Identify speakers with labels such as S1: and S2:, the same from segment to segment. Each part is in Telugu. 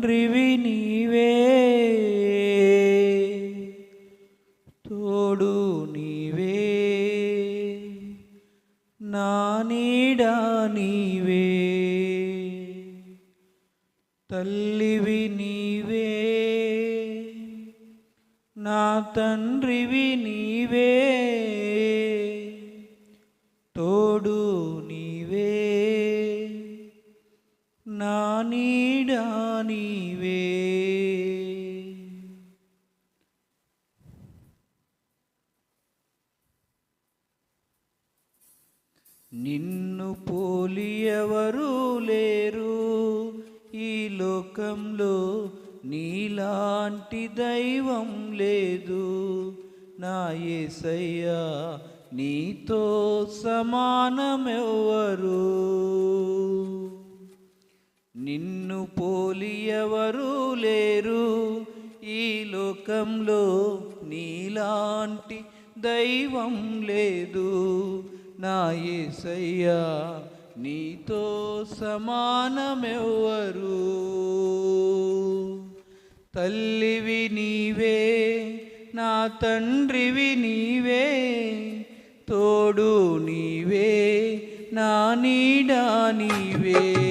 S1: తండ్రివి నీవే. తోడు నీవే. నా నీడా నీవే. తల్లివి నీవే. నా తండ్రివి నీవే. నిన్ను పోలి ఎవరు లేరు. ఈ లోకంలో నీలాంటి దైవం లేదు. నా ఏసయ్యా నీతో సమానమెవ్వరు? నిన్ను పోలి ఎవరు లేరు. ఈ లోకంలో నీలాంటి దైవం లేదు. నా ఏసయ్యా నీతో సమానమెవ్వరు? తల్లివి నీవే నా తండ్రివి నీవే తోడు నీవే నా నీడా నీవే.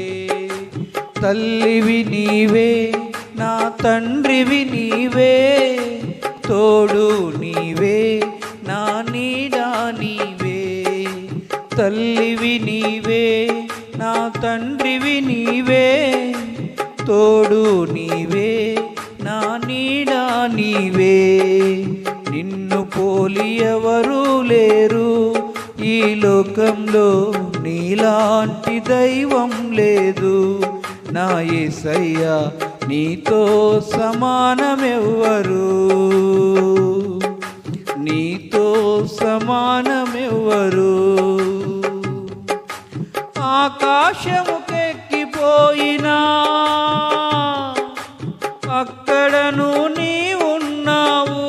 S1: తల్లివి నీవే నా తండ్రివి నీవే తోడు నీవే. తల్లివి నీవే నా తండ్రివి నీవే తోడు నీవే నా నీడా నీవే. నిన్ను పోలి ఎవరు లేరు ఈ లోకంలో నీలాంటి దైవం లేదు. నా ఏసయ్యా నీతో సమానమెవ్వరు. నీతో సమానమెవ్వరు. ఆకాశముకెక్కిపోయినా అక్కడను నీ ఉన్నావు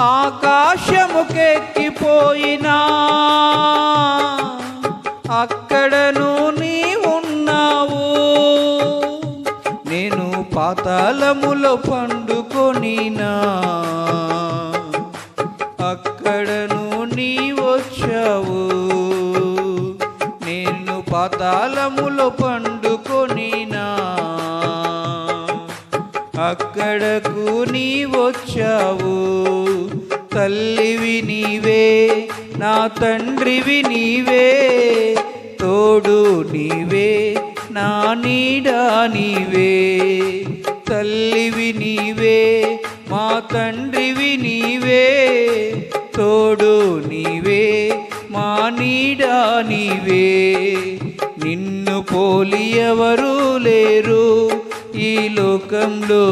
S1: ఆకాశముకెక్కిపోయినా. అక్కడను నీ ఉన్నావు నేను పాతాళములో పండుకొనినా. పాతాళములో పండుకొనినా? అక్కడకు నీ వచ్చావు తల్లివి నీవే నా తండ్రివి నీవే. తోడు నీవే నా నీడా నీవే. తల్లివి నీవే మా తండ్రివి నీవే. తోడు నీవే మా నీడా నీవే. పోలి ఎవరు లేరు. ఈ లోకంలో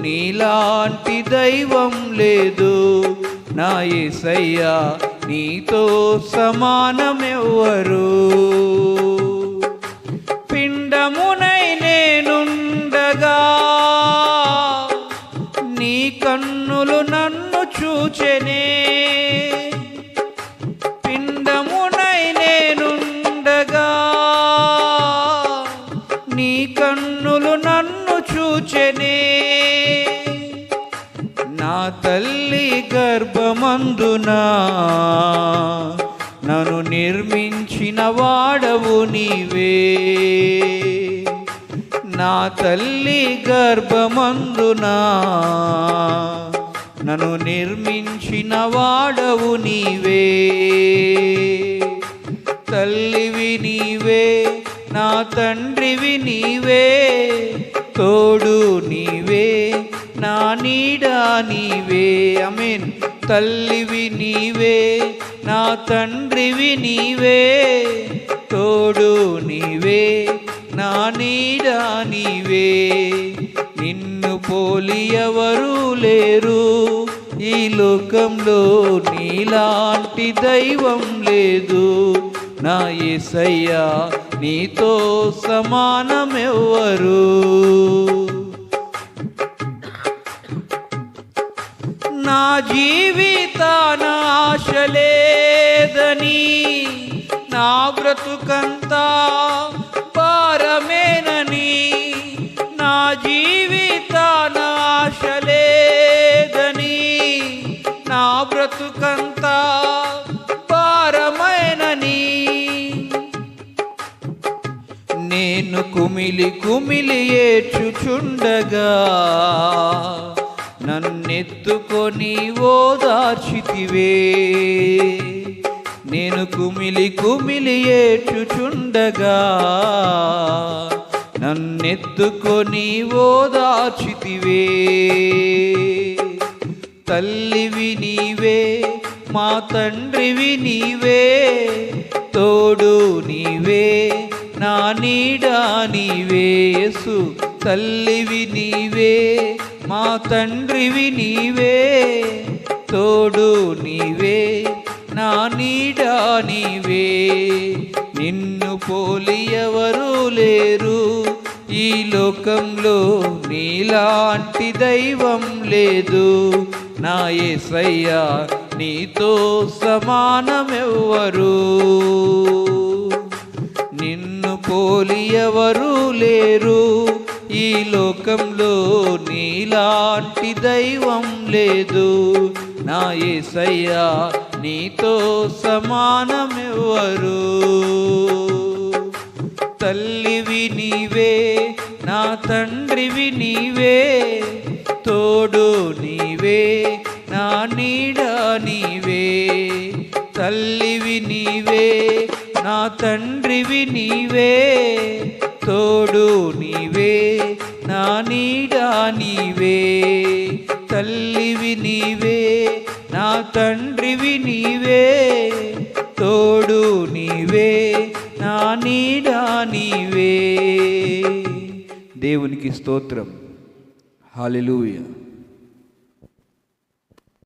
S1: నీలాంటి దైవం లేదు. నా ఏసయ్యా నీతో సమానమెవ్వరు? నీ కన్నులు నన్ను చూచెనే. నా తల్లి గర్భమందునా నన్ను నిర్మించిన వాడవు నీవే. నా తల్లి గర్భమందునా నన్ను నిర్మించిన వాడవు నీవే. తల్లివి నీవే. నా తండ్రివి నీవే తోడు నీవే నా నీడా నీవే అమీన్. తల్లివి నీవే నా తండ్రివి నీవే తోడు నీవే నా నీడా నీవే. నిన్ను పోలి ఎవరు లేరు ఈ లోకంలో నీలాంటి దైవం లేదు. నా ఏసయ్యా నీతో సమానమెవ్వరు? నా జీవితాన ఆశలేదని నా బ్రతుకంతా భారమేనని నా జీవితాన ఆశలేదని నా బ్రతుకంతా కుమిలి కుమిలి ఏడ్చుచుండగా నన్నెత్తుకొని ఓదార్చితివే నేను కుమిలి కుమిలి ఏడ్చుచుండగా నన్నెత్తుకొని ఓదార్చితివే తల్లివి నీవే మా తండ్రివి నీవే తోడు నీవే. నా నీడా నీవేసు తల్లివి నీవే మా తండ్రివి నీవే తోడు నీవే నా నీడా నీవే. నిన్ను పోలి ఎవరు లేరు ఈ లోకంలో నీలాంటి దైవం లేదు. నా ఏసయ్యా నీతో సమానమెవ్వరు. నిన్ను పోలి ఎవరు లేరు. ఈ లోకంలో నీలాంటి దైవం లేదు. నా ఏసయ్యా నీతో సమానమెవ్వరు. తల్లివి నీవే నా తండ్రివి నీవే. తోడు నీవే నా నీడ నీవే. తల్లివి నీవే నా తండ్రివి నీవే తోడు నీవే నా నీడా నీవే తల్లివి నీవే నా తండ్రివి నీవే తోడు నీవే నా నీడా నీవే. దేవునికి స్తోత్రం. హాలెలూయా